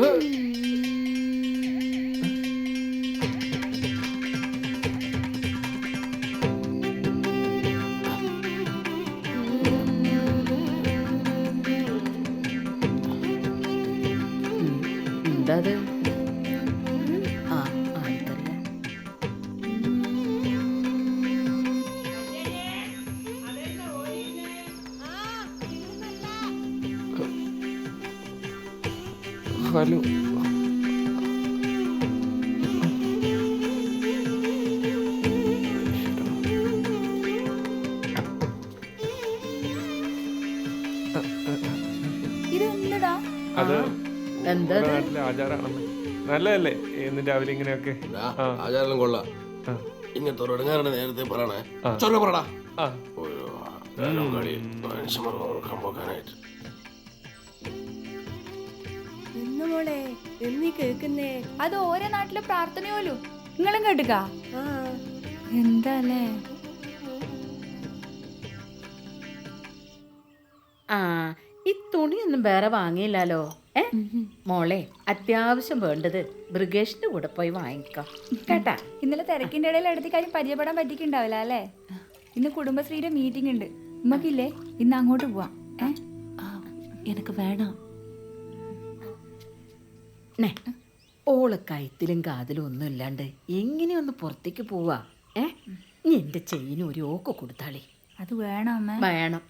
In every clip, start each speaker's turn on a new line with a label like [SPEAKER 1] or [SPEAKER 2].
[SPEAKER 1] എന്താ
[SPEAKER 2] എന്തിടാ
[SPEAKER 3] അത്? നാട്ടിലെ ആചാരാണെന്ന് നല്ലതല്ലേ? എന്നും രാവിലെ ഇങ്ങനെയൊക്കെ. ആ.
[SPEAKER 4] ആചാരം കൊള്ളാം.
[SPEAKER 3] ആ.
[SPEAKER 4] ഇങ്ങനത്തെ ഒരു ഇടങ്ങാറുടെ നേരത്തെ പറയണേ. ചൊല്ല പറടാ. മനുഷ്യന്മാർ ഓർക്കാൻ പോക്കാനായിട്ട്.
[SPEAKER 5] മോളെ. എന്നീ കേൾക്കുന്നേ.
[SPEAKER 2] അത് ഓരോ നാട്ടിലെ പ്രാർത്ഥനയോലു. നിങ്ങളും കേട്ടുക. എന്താ
[SPEAKER 1] ആ ഈ തുണിയൊന്നും വേറെ വാങ്ങിയില്ലല്ലോ. ഏ? മോളെ അത്യാവശ്യം വേണ്ടത് മൃഗേഷിന്റെ കൂടെ പോയി വാങ്ങിക്കാം. കേട്ടാ?
[SPEAKER 2] ഇന്നലെ തിരക്കിന്റെ ഇടയിൽ അടുത്ത കാര്യം പരിചയപ്പെടാൻ പറ്റിക്കുണ്ടാവില്ല അല്ലെ? ഇന്ന് കുടുംബശ്രീയുടെ മീറ്റിംഗ് ഉണ്ട്. ഉമ്മക്കില്ലേ? ഇന്ന് അങ്ങോട്ട് പോവാം. ഏ?
[SPEAKER 6] എനിക്ക് വേണം.
[SPEAKER 1] നെ. ഓൾ കഴുത്തിലും കാതിലും ഒന്നും ഇല്ലാണ്ട് എങ്ങനെയൊന്ന് പുറത്തേക്ക് പോവാ? ഏ? നീ എന്റെ ചെയിന് ഒരു ഓക്ക് കൊടുത്താളേ.
[SPEAKER 2] അത് വേണം അമ്മ?
[SPEAKER 1] വേണം.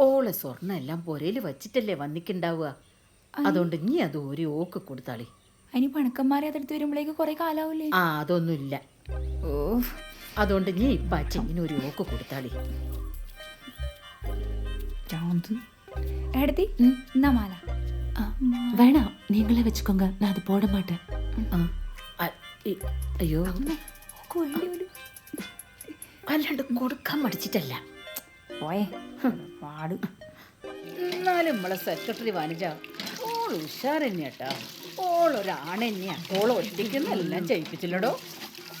[SPEAKER 1] ഓളെ സ്വർണം എല്ലാം പുരയിൽ വച്ചിട്ടല്ലേ വന്നിക്കുണ്ടാവുക. അതുകൊണ്ട് നീ അത് ഒരു ഓക്ക് കൊടുത്താളി.
[SPEAKER 2] അതിന് പണക്കന്മാരെ അതെടുത്ത് വരുമ്പോഴേക്ക് കുറെ കാലാവൂലേ?
[SPEAKER 1] ആ അതൊന്നുമില്ല.
[SPEAKER 2] ഓ
[SPEAKER 1] അതുകൊണ്ട് നീ ഇപ്പം ആ ചെയിന് ഒരു ഓക്ക് കൊടുത്താളി.
[SPEAKER 2] എടുത്തി എന്നാ മാല?
[SPEAKER 6] வேணாம் நீங்களே வச்சுக்கோங்க நான் அது போட மாட்டேன்
[SPEAKER 1] ആ അ- ഈ- അയ്യോ
[SPEAKER 2] ഓക്ക് വേണ്ടി വരും.
[SPEAKER 1] അല്ലാണ്ട് കൊടുക്കാൻ മടിച്ചിട്ടല്ല
[SPEAKER 2] പോയേ പാട്
[SPEAKER 1] എന്നാലും നമ്മളെ സെക്രട്ടറി വനിജ ഓൾ ഉഷാർ തന്നെയാട്ടാ ഓളൊരാണ് തന്നെയാ ഓൾ ഒറ്റയ്ക്കെന്നെല്ലാം ചെയ്യിപ്പിച്ചില്ലടോ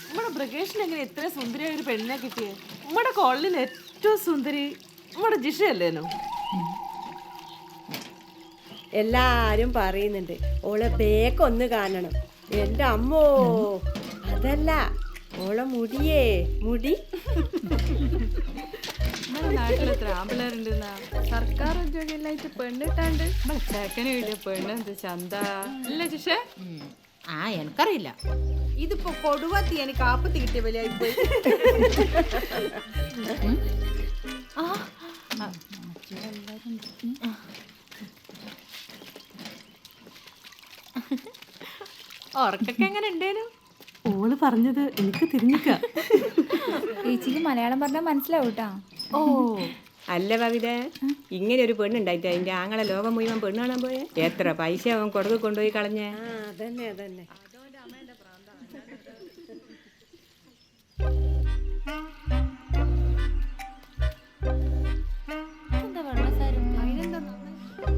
[SPEAKER 7] നമ്മുടെ ബ്രിഗേഷിന് എങ്ങനെ ഇത്ര സുന്ദരിയായ ഒരു പെണ്ണിനെ കിട്ടിയേ നമ്മുടെ കോളനിയിൽ ഏറ്റവും സുന്ദരി നമ്മുടെ ജിഷയല്ലേനോ
[SPEAKER 5] എല്ലാരും പറയുന്നുണ്ട് ഓളെ ബേക്കൊന്ന് കാണണം എന്റെ അമ്മോ അതല്ല ഓളെ മുടിയേ മുടി
[SPEAKER 8] നാട്ടിൽ എത്ര സർക്കാർ ഉദ്യോഗമില്ലായിട്ട് പെണ്ണിട്ടാണ്ട് നമ്മളെ ചെക്കന് കിട്ടിയ പെണ്ണെന്ത് ചന്ത അല്ല
[SPEAKER 9] ആ എനിക്കറിയില്ല ഇതിപ്പോ കൊടുവത്തി എനിക്ക് ആപ്പത്തി കിട്ടിയ വലിയ ആയിപ്പോയി
[SPEAKER 7] ഉറക്കൊക്കെ എങ്ങനെ ഉണ്ടേനു? ഓൾ പറഞ്ഞത് എനിക്ക് തിരിഞ്ഞിക്ക.
[SPEAKER 2] ചേച്ചിക്ക് മലയാളം പറഞ്ഞാൽ മനസ്സിലാവും കേട്ടാ
[SPEAKER 7] ഓ.
[SPEAKER 5] അല്ല കവിത ഇങ്ങനെ ഒരു പെണ്ണുണ്ടായിട്ട് അതിന്റെ ആങ്ങളെ ലോകം മുഴുവൻ പെണ്ണ് കാണാൻ പോയെ? എത്ര പൈസ അവൻ കൊടുക്ക് കൊണ്ടുപോയി കളഞ്ഞേ? അതന്നെ അതന്നെ.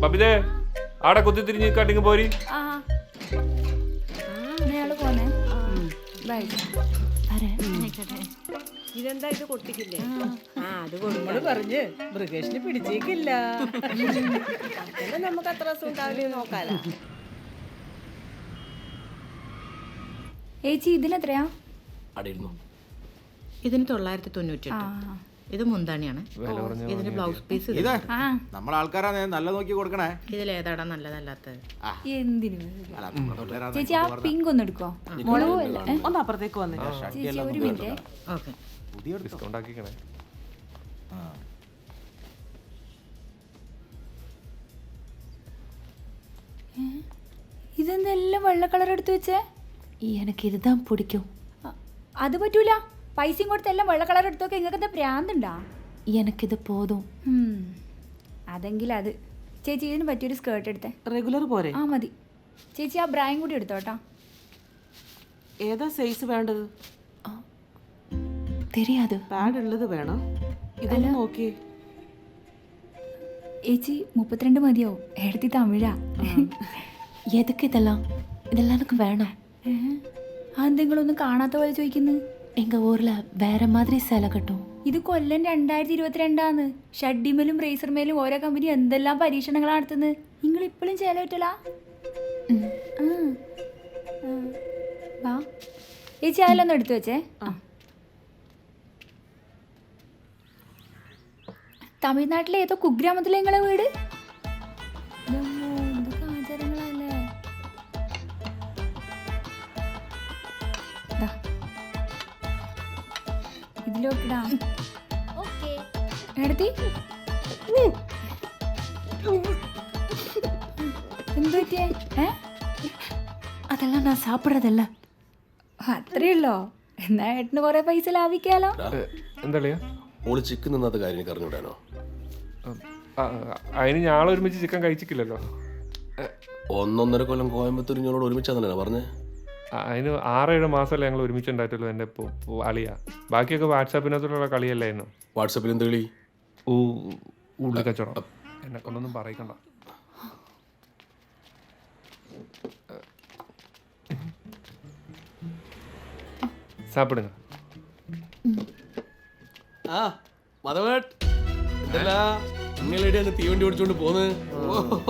[SPEAKER 3] ബബിതേ ആടെ കുത്തി തിരിഞ്ഞ് കട്ടിങ് പോരി.
[SPEAKER 2] ആ.
[SPEAKER 5] ഇതെന്താ ഇത് കൊട്ടിക്കില്ലേ ആ. അത്
[SPEAKER 1] നമ്മൾ പറഞ്ഞ് മൃഗേഷിന് പിടിച്ചേക്കില്ല.
[SPEAKER 5] എന്നാ നമുക്ക് അത്ര അസുഖം ഉണ്ടാവില്ലേ നോക്കാലോ.
[SPEAKER 2] ഏച്ചി ഇതിനെത്രയാ
[SPEAKER 4] അടിയിരുന്നു
[SPEAKER 9] ഇതിന് തൊള്ളായിരത്തി തൊണ്ണൂറ്റി
[SPEAKER 2] ആ.
[SPEAKER 9] ഇത് മുന്താണിയാണ്. ഇതിന്റെ ബ്ലൗസ് പീസ്
[SPEAKER 10] നമ്മൾ ആൾക്കാരാണ് നല്ല നോക്കി കൊടുക്കണേ.
[SPEAKER 9] ഇതിൽ ഏതാടാ നല്ലതല്ലാത്തത്
[SPEAKER 2] ചേച്ചി ആ പിങ്ക് ഒന്ന് എടുക്കോ മുളക്
[SPEAKER 7] ഒന്ന് അപ്പുറത്തേക്ക് വന്നില്ല
[SPEAKER 2] ചേച്ചി ഒരു മിനിറ്റ്.
[SPEAKER 9] ഓക്കെ.
[SPEAKER 10] പുതിയ
[SPEAKER 3] ഡിസ്കൗണ്ട്
[SPEAKER 2] ഇതെന്തെല്ലാം വെള്ള കളർ എടുത്തു വെച്ചേ?
[SPEAKER 6] എനിക്ക് ഇരുതാൻ
[SPEAKER 2] പൊടിക്കും. അത് പറ്റൂല. പൈസയും കൊടുത്ത് എല്ലാം വെള്ള കളർ എടുത്തൊക്കെ നിങ്ങൾക്ക് എന്താ പ്രാന്തുണ്ടാ?
[SPEAKER 6] എനിക്കിത്
[SPEAKER 2] പോതും. അതെങ്കിൽ അത്. ചേച്ചി ഇതിന് പറ്റിയൊരു സ്കേർട്ട് എടുത്തേ.
[SPEAKER 7] റെഗുലർ പോരെ?
[SPEAKER 2] ആ മതി. ചേച്ചി ആ ബ്രായും കൂടി എടുത്തോട്ടാ
[SPEAKER 7] ഏതാ സൈസ് വേണ്ടത്?
[SPEAKER 6] തെരിയാത്.
[SPEAKER 7] പാഡ് ഉള്ളത് വേണോ. ഇതെല്ലാം നോക്കിയേ.
[SPEAKER 2] ഏച്ചി മുപ്പത്തിരണ്ട് മതിയോ എടുത്തി തമിഴ.
[SPEAKER 6] ഏതൊക്കെ ഇതെല്ലാം? ഇതെല്ലാം വേണം? വേണോ
[SPEAKER 2] അതെന്തെങ്കിലും ഒന്നും കാണാത്ത പോലെ ചോദിക്കുന്നു.
[SPEAKER 6] எங்கள் ஊரில் വേറെ മാതിരി சேலை കിട്ടും.
[SPEAKER 2] ഇത് കൊല്ലം രണ്ടായിരത്തി ഇരുപത്തിരണ്ടാന്ന് ഷഡ്ഡിമേലും റേസർമേലും ഓരോ കമ്പനി എന്തെല്ലാം പരീക്ഷണങ്ങളാണ് നടത്തുന്നത് നിങ്ങൾ ഇപ്പോഴും ചേല പറ്റലാ വാ. ഈ ഒന്ന് എടുത്തു വെച്ചേ. തമിഴ്നാട്ടിലെ ഏതോ കുഗ്രാമത്തിലെ നിങ്ങളെ വീട്? എടുത്തി എന്ത് പറ്റിയേ ഏ
[SPEAKER 6] அதெல்லாம் நான் சாப்பிட்றதில்ல
[SPEAKER 2] അത്രേ ഉള്ളോ എന്നാ ഏട്ടന് കുറെ പൈസ ലാഭിക്കാലോ
[SPEAKER 3] എന്താ കളിയാ
[SPEAKER 4] ഓള് ചിക്കൻ നിന്നാത്ത കാര്യം എനിക്ക് അറിഞ്ഞൂടാനോ
[SPEAKER 3] അതിന് ഞാളെ ഒരുമിച്ച് ചിക്കൻ കഴിച്ചിട്ടില്ലല്ലോ
[SPEAKER 4] ഒന്നൊന്നര കൊല്ലം കോയമ്പത്തൂർ ഞങ്ങളോട് ഒരുമിച്ചാന്നല്ലേ പറഞ്ഞേ
[SPEAKER 3] ആ, അതിന് ആറേഴ് മാസമല്ലേ ഞങ്ങൾ ഒരുമിച്ച് ഉണ്ടായിട്ടുള്ളൂ എന്റെ അളിയാ അളിയ. ബാക്കിയൊക്കെ വാട്സാപ്പിനകത്തുള്ള കളിയല്ലായിരുന്നു?
[SPEAKER 4] വാട്സാപ്പിൽ എന്ത് കളി?
[SPEAKER 3] ഓ ഉള്ളി കച്ചവടം. എന്നെ കൊണ്ടൊന്നും പറയിക്കണ്ട. സാപ്പിടുങ്ങ.
[SPEAKER 4] ആ മതവേട്ട് എന്തല്ല തീവണ്ടി ഓടിച്ചോണ്ട് പോന്ന്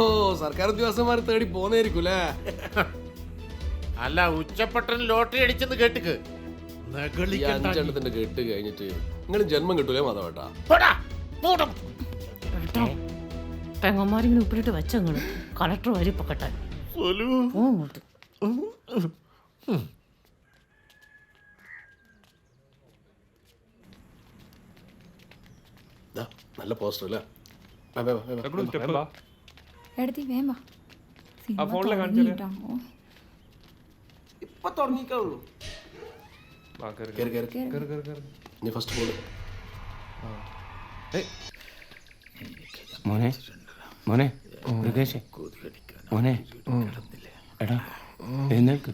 [SPEAKER 4] ഓ സർക്കാർ ഉദ്യോഗസ്ഥന്മാർ തേടി പോന്നേരിക്കും അല്ലേ
[SPEAKER 10] ഉച്ചപ്പെട്ടൻ ലോട്ടറി അടിച്ചെന്ന് കേട്ടിക്ക്.
[SPEAKER 4] ഈ അഞ്ചെണ്ണത്തിന്റെ കെട്ട് കഴിഞ്ഞിട്ട് നിങ്ങൾ ജന്മം കിട്ടൂലേ മതവേട്ടാ
[SPEAKER 9] പെങ്ങന്മാരിങ്ങനെ ഉപ്പിലിട്ട് വെച്ചങ്ങൾ കളക്ടർ വരി പൊക്കട്ടെ ഓ ഇങ്ങോട്ട്
[SPEAKER 4] ദാ, നല്ല പോസ്റ്റർ അല്ലേ? വാ, വാ, വാ, വാ,
[SPEAKER 2] എടുത്തി വേം. വാ സിനിമ
[SPEAKER 3] ഫോണിൽ കാണിച്ചാലേ?
[SPEAKER 10] ഇപ്പൊ തുടങ്ങിക്കുള്ളൂ.
[SPEAKER 4] നീ ഫസ്റ്റ് ബോൾ
[SPEAKER 11] മോനെ മോനെ മൃഗേഷേ മോനെ എടാ എഴുന്നേൽക്ക്.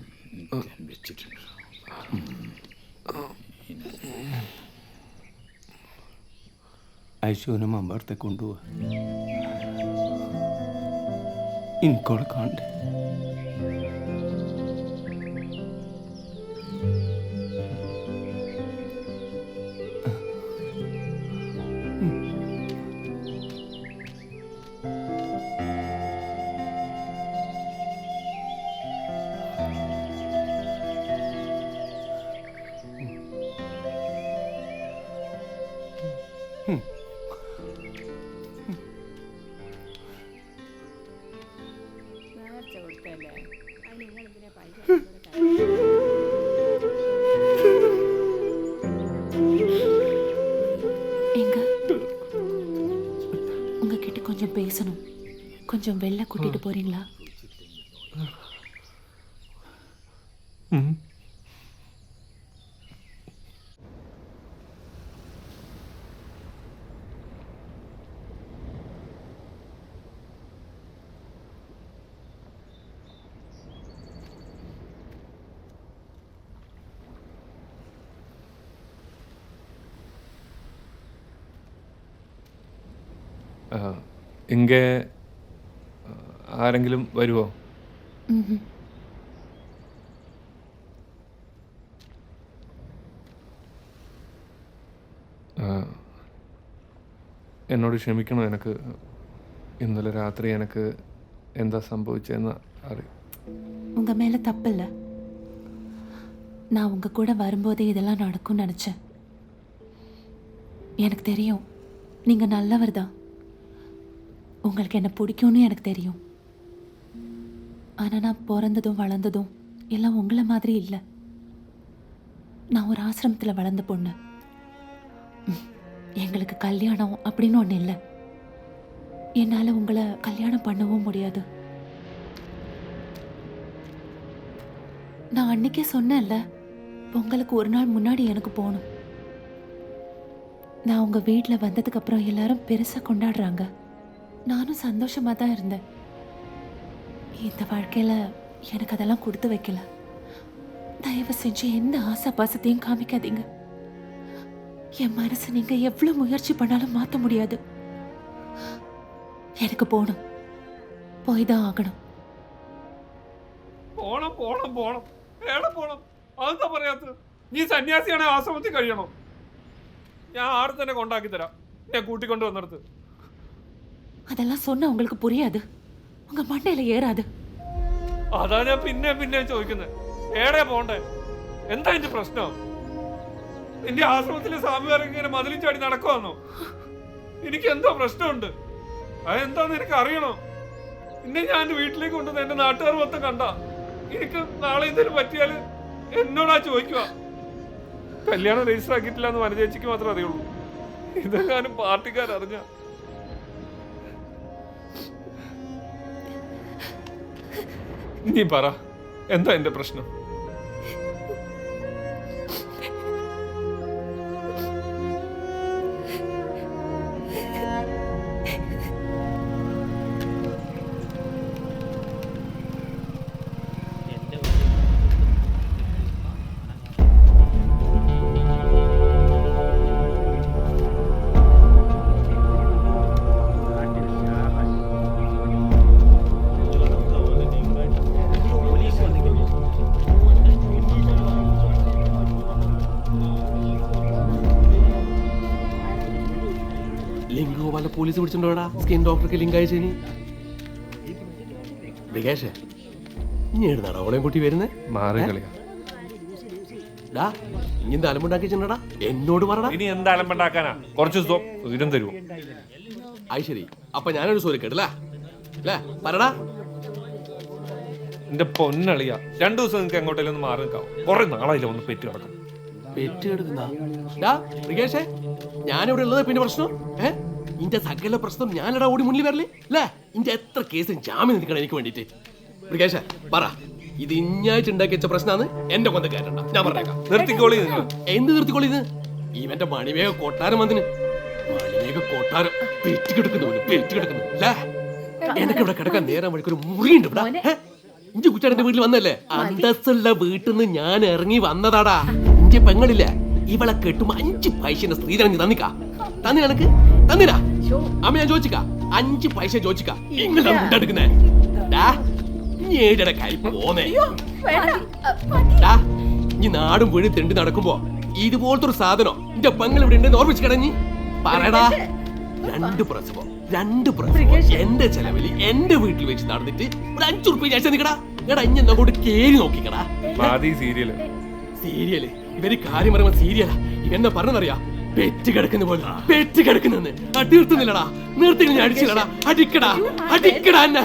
[SPEAKER 11] ഐശുവിനെ മമ്പാടത്തെ കൊണ്ടുപോവാ. എനിക്കോടെ കാണണ്ടേ?
[SPEAKER 6] எங்க உங்ககிட்ட கொஞ்சம் பேசணும் கொஞ்சம் வெளில கூட்டிட்டு போறீங்களா
[SPEAKER 3] ആ, ഇങ്ങേ ആ, ആരെങ്കിലും വരുമോ
[SPEAKER 6] ம்ஹும்.
[SPEAKER 3] ആ, എന്നോട് ക്ഷമിക്കണം എനിക്ക് ഇന്നലെ രാത്രി എനിക്ക് എന്താ സംഭവിച്ചതെന്ന് അറിയാം
[SPEAKER 6] உங்க மேல தப்பில்ல நான் உங்க கூட வரும்போதே இதெல்லாம் நடக்கும்னு நினைச்சேன் எனக்கு தெரியும் நீங்க நல்லவர் தான் உங்களுக்கு என்ன பிடிக்கும்னு எனக்கு தெரியும். ஆனால் நான் பிறந்ததும் வளர்ந்ததும் எல்லாம் உங்களை மாதிரி இல்லை. நான் ஒரு ஆசிரமத்தில் வளர்ந்த பொண்ணு. ம், எங்களுக்கு கல்யாணம் அப்படின்னு ஒன்று இல்லை. என்னால் உங்களை கல்யாணம் பண்ணவும் முடியாது. நான் அன்னைக்கே சொன்னேன்ல பொங்கலுக்கு ஒரு நாள் முன்னாடி எனக்கு போகணும். நான் உங்கள் வீட்டில் வந்ததுக்கப்புறம் எல்லாரும் பெருசாக கொண்டாடுறாங்க. நானும் சந்தோஷமாக தான் இருந்தேன் இந்த வாழ்க்கையில் எனக்கு அதெல்லாம் கொடுத்து வைக்கல தயவு செஞ்சு எந்த ஆசை பாசத்தையும் காமிக்காதீங்க என் மனசை நீங்கள் எவ்வளோ முயற்சி பண்ணாலும் மாற்ற முடியாது எனக்கு போகணும் போய் தான் ஆகணும்
[SPEAKER 3] പോണം പോണം പോണം എവിടെ പോണം അതെന്താ പറയാത്തത് നീ സന്യാസിയാണെ ആശ്രമത്തിൽ കഴിയണം ഞാൻ ആടെ തന്നെ കൊണ്ടാക്കി തരാം ഞാൻ കൂട്ടിക്കൊണ്ട് വന്നിടത്ത്
[SPEAKER 6] அதெல்லாம் சொன்னா உங்களுக்கு புரியாது உங்க மண்டையில ஏறாது
[SPEAKER 3] അതാ ഞാൻ പിന്നെ പിന്നെ ചോദിക്കുന്നത് ഏടെ പോണ്ടേ എന്താ എന്റെ പ്രശ്നം നിന്റെ ആശ്രമത്തിലെ സ്വാമിമാരൊക്കെ ഇങ്ങനെ മതിലും ചാടി നടക്കുവാന്നോ എനിക്ക് എന്തോ പ്രശ്നമുണ്ട് അതെന്താന്ന് എനിക്ക് അറിയണം ഇന്നെ ഞാൻ എന്റെ വീട്ടിലേക്ക് കൊണ്ടുവന്ന് എന്റെ നാട്ടുകാർ മൊത്തം കണ്ട എനിക്ക് നാളെ എന്തെങ്കിലും പറ്റിയാല് എന്നോടാ ചോദിക്കുക കല്യാണം രജിസ്റ്റർ ആക്കിയിട്ടില്ല എന്ന് വനചേച്ചിക്ക് മാത്രമേ അറിയുള്ളൂ ഇതെങ്ങാനും പാർട്ടിക്കാരറിഞ്ഞ നീ പറ. എന്താ എന്റെ പ്രശ്നം?
[SPEAKER 4] പോലീസ് പിടിച്ചിട്ടുണ്ടോടാ? സ്കിൻ ഡോക്ടർക്ക് ലിങ്ക് അയച്ചു വികേഷേ ഇനി എഴുന്നാടാ അവളെയും കൂട്ടി വരുന്നേ?
[SPEAKER 3] മാറി കളിയാ.
[SPEAKER 4] ഡാ ഇനി എന്താ എന്നോട് പറടാ.
[SPEAKER 3] ഇനി എന്താ അലമ്പുണ്ടാക്കാനാ? കുറച്ച് ഉയരം തരുമോ
[SPEAKER 4] അത് ശരി. അപ്പൊ ഞാനൊരു സൂര്യ കേട്ടല്ലേ അല്ലേ? പറടാ.
[SPEAKER 3] എന്റെ പൊന്നളിയ. രണ്ടു ദിവസം നിങ്ങൾക്ക് എങ്ങോട്ടേലും ഒന്ന് മാറി നിൽക്കാം. കുറെ നാളായില്ല ഒന്ന് പെറ്റ് കിടക്കും
[SPEAKER 4] പെറ്റ് കിടക്കുന്ന ഞാനിവിടെ ഉള്ളത് പിന്നെ പ്രശ്നം ഏ? ഇന്റെ സകല പ്രശ്നം ഞാനടാ ഓടി മുന്നിൽ വരല്ലേ അല്ലേ ഇന്റെ എത്ര കേസും ജാമ്യം നിൽക്കണം എനിക്ക് വേണ്ടിട്ട് ബ്രികേഷേ പറ. ഇത് ഇഞ്ഞായിട്ട് ഉണ്ടാക്കി വെച്ച പ്രശ്നമാണ് എന്റെ കൊന്ത കയറ്റണ്ട ഞാൻ പറഞ്ഞേക്കാം.
[SPEAKER 3] നിർത്തിക്കോളി
[SPEAKER 4] എന്ത് നിർത്തിക്കോളി ഇത്? ഇവന്റെ മണിവേഗ കൊട്ടാരം വന്നിന്. മണിവേഗ കൊട്ടാരം. പെറ്റ് കിടക്കുന്നു പെറ്റി പെറ്റ് കിടക്കുന്നു. അല്ലേ എനിക്ക് ഇവിടെ കിടക്കാൻ നേരം വഴിക്ക് ഒരു മുറിയുണ്ട് ഇവിടെ? ഇഞ്ചി കുച്ചാടന്റെ വീട്ടിൽ വന്നല്ലേ അന്തസ്സുള്ള വീട്ടിൽ നിന്ന് ഞാൻ ഇറങ്ങി വന്നതാടാ. ഇഞ്ചി പെങ്ങളില്ല? ഇവളെ കെട്ടുമ്പോ അഞ്ച് പൈസന്റെ സ്ത്രീധനം തന്നിക്കാ. തന്നി എനക്ക് തന്നില്ല അമ്മ ഞാൻ ചോദിച്ചിക്കാ. അഞ്ച് പൈസ ചോദിച്ചിക്കാ. ഇങ്ങനെ ഉണ്ടാടുക്കുന്നേ ഏഴര കൈ പോന്നേ. ഇനി നാടും വീട് തെണ്ടി നടക്കുമ്പോ ഇതുപോലത്തെ ഒരു സാധനം എന്റെ പങ്ങൾ ഇവിടെ ഉണ്ടെന്ന് ഓർമ്മിച്ച് കിടഞ്ഞി പറയടാ. രണ്ട് പ്രസവം രണ്ട് പ്രസവം. എന്റെ ചെലവിൽ എന്റെ വീട്ടിൽ വെച്ച് നടന്നിട്ട് ഒരു അഞ്ചു റുപ്യ ചേച്ചാ നിക്കടാ എടാ ഇനി എന്നാ കൂടി കേറി നോക്കിക്കടാ.
[SPEAKER 3] സീരിയൽ.
[SPEAKER 4] സീരിയൽ. ഇവർ കാര്യം പറയുമ്പോ സീരിയലാ. ഇവെന്നെ പറഞ്ഞറിയാ പെറ്റ് കിടക്കുന്ന പോലെ പെറ്റ് കിടക്കുന്നെന്ന്. ആ തീർത്തുന്നില്ലടാ നിർത്തി ഞാൻ അടിച്ചില്ലടാ. അടിക്കടാ. അടിക്കടാ എന്നെ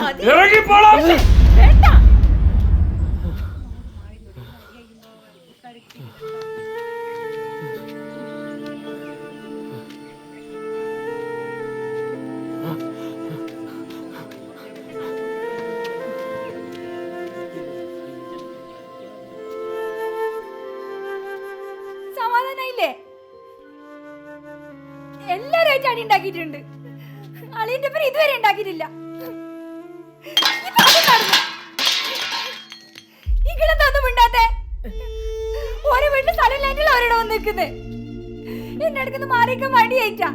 [SPEAKER 2] ഉണ്ടാക്കിയിട്ടുണ്ട്. അളിയന്റെ പേര് ഇതുവരെ ഉണ്ടാക്കിയിട്ടില്ല? ഓരോ വീട്ടിൽ സ്ഥലം ഇല്ലായിട്ടുള്ള വന്ന് നിൽക്കുന്നത് എന്നെ മാറിയൊക്കെ മടിയായിട്ടാ